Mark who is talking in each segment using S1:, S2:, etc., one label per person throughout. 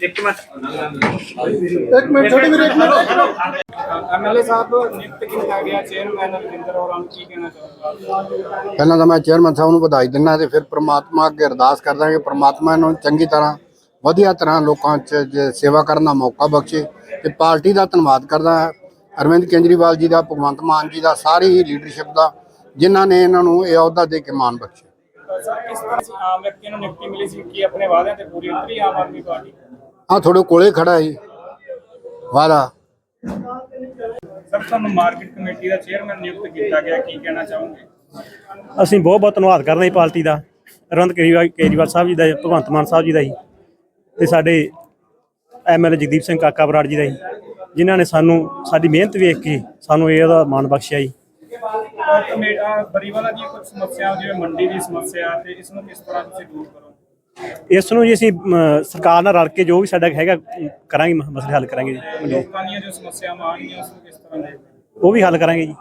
S1: ਇੱਕ ਮਿੰਟ ਛੋਟੀ ਵੀਰੇ ਇੱਕ ਮਿੰਟ
S2: ਐਮਐਲਏ ਸਾਹਿਬ ਨਿਯੁਕਤ ਕੀਤਾ ਗਿਆ ਚੇਅਰਮੈਨ ਰਵਿੰਦਰ ਹੋਰਾਂ ਨੂੰ ਕੀ ਕਹਿਣਾ ਚਾਹੁੰਦਾ
S1: ਪਹਿਲਾਂ ਤਾਂ ਮੈਂ ਚੇਅਰਮੈਨ ਸਾਹਿਬ ਨੂੰ ਵਧਾਈ ਦਿੰਦਾ ਤੇ ਫਿਰ ਪ੍ਰਮਾਤਮਾ ਅੱਗੇ ਅਰਦਾਸ ਕਰਦਾ ਕਿ ਪ੍ਰਮਾਤਮਾ ਨੂੰ ਚੰਗੀ ਤਰ੍ਹਾਂ, ਵਧੀਆ ਤਰ੍ਹਾਂ ਲੋਕਾਂ 'ਚ ਸੇਵਾ ਕਰਨ ਦਾ ਮੌਕਾ ਬਖਸ਼ੇ ਤੇ ਪਾਰਟੀ ਦਾ ਧੰਨਵਾਦ ਕਰਦਾ ਹਾਂ। ਅਰਵਿੰਦ ਕੇਜਰੀਵਾਲ ਜੀ ਦਾ, ਭਗਵੰਤ ਮਾਨ ਜੀ ਦਾ, ਸਾਰੀ ਹੀ ਲੀਡਰਸ਼ਿਪ ਦਾ, ਜਿਨ੍ਹਾਂ ਨੇ ਇਹਨਾਂ ਨੂੰ ਇਹ ਅਹੁਦਾ ਦੇ ਕੇ ਮਾਣ ਬਖਸ਼ਿਆ।
S2: ਕਿਸ ਤਰ੍ਹਾਂ ਸੀ? ਆਮ ਵਿਅਕਤੀ ਨੂੰ ਨਿਯੁਕਤੀ ਮਿਲੀ ਸੀ ਕਿ ਆਪਣੇ ਵਾਅਦਿਆਂ ਤੇ ਪੂਰੀ ਉਤਰੀ ਆਮ ਆਦਮੀ ਪਾਰਟੀ?
S1: ਆ ਤੁਹਾਡੇ ਕੋਲੇ ਖੜਾ ਹੈ ਜੀ ਵਾਦਾ
S2: ਸਰ ਤੁਹਾਨੂੰ ਮਾਰਕੀਟ ਕਮੇਟੀ ਦਾ ਚੇਅਰਮੈਨ ਨਿਯੁਕਤ ਕੀਤਾ ਗਿਆ ਕੀ ਕਹਿਣਾ ਚਾਹੋਗੇ?
S3: ਅਸੀਂ ਬਹੁਤ ਬਹੁਤ ਧੰਨਵਾਦ ਕਰਦੇ ਹਾਂ ਜੀ ਪਾਰਟੀ ਦਾ। ਅਰਵਿੰਦ ਕੇਜਰੀਵਾਲ ਕੇਜਰੀਵਾਲ ਸਾਹਿਬ ਜੀ ਦਾ ਭਗਵੰਤ ਮਾਨ ਸਾਹਿਬ ਜੀ ਦਾ ਜੀ ਤੇ ਸਾਡੇ ਐਮਐਲਏ ਜਗਦੀਪ ਸਿੰਘ ਕਾਕਾ ਬਰਾੜ ਜੀ ਦਾ ਜੀ ਜਿਨ੍ਹਾਂ ਨੇ ਸਾਨੂੰ ਸਾਡੀ ਮਿਹਨਤ ਵੇਖ ਕੇ ਸਾਨੂੰ ਇਹ ਉਹਦਾ ਮਾਣ ਬਖਸ਼ਿਆ ਜੀ।
S2: ਕਮੇਟਾ ਬਰੀਵਾਲਾ ਦੀ ਕੁਝ ਸਮੱਸਿਆ ਜਿਵੇਂ ਮੰਡੀ ਦੀ ਸਮੱਸਿਆ ਤੇ ਇਸ ਨੂੰ ਕਿਸ ਤਰ੍ਹਾਂ ਤੁਸੀਂ ਦੂਰ ਕਰੋ
S3: ਇਸ ਨੂੰ ਜੀ ਅਸੀਂ ਸਰਕਾਰ ਨਾਲ ਰਲ ਕੇ ਜੋ ਵੀ ਸਾਡਾ ਹੈਗਾ ਕਰਾਂਗੇ ਮਸਲੇ ਹੱਲ ਕਰਾਂਗੇ ਜੀ।
S2: ਲੋਕਾਂ ਦੀਆਂ ਜੋ ਸਮੱਸਿਆਵਾਂ ਆਉਣਗੀਆਂ ਉਸ ਨੂੰ ਕਿਸ ਤਰ੍ਹਾਂ ਦੇ
S3: ਉਹ ਵੀ ਹੱਲ ਕਰਾਂਗੇ ਜੀ।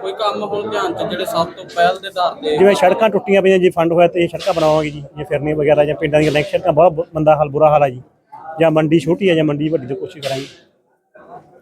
S4: ਕੋਈ ਕੰਮ ਹੁਣ ਧਿਆਨ ਚ ਜਿਹੜੇ ਸਭ ਤੋਂ ਪਹਿਲ ਦੇ ਆਧਾਰ ਤੇ
S3: ਜਿਵੇਂ ਸੜਕਾਂ ਟੁੱਟੀਆਂ ਪਈਆਂ ਜੇ ਫੰਡ ਹੋਇਆ ਤੇ ਇਹ ਸੜਕਾਂ ਬਣਾਵਾਂਗੇ ਜੀ ਜੇ ਫਿਰਨੀ ਵਗੈਰਾ ਜਾਂ ਪਿੰਡਾਂ ਦੀਆਂ ਲਿੰਕ ਸੜਕਾਂ ਬਹੁਤ ਮੰਦਾ ਹਾਲ ਬੁਰਾ ਹਾਲ ਆ ਜੀ। ਜਾਂ ਮੰਡੀ ਛੋਟੀ ਹੈ ਜਾਂ ਮੰਡੀ ਵੱਡੀ ਤੋਂ ਕੋਸ਼ਿਸ਼ ਕਰਾਂਗੇ।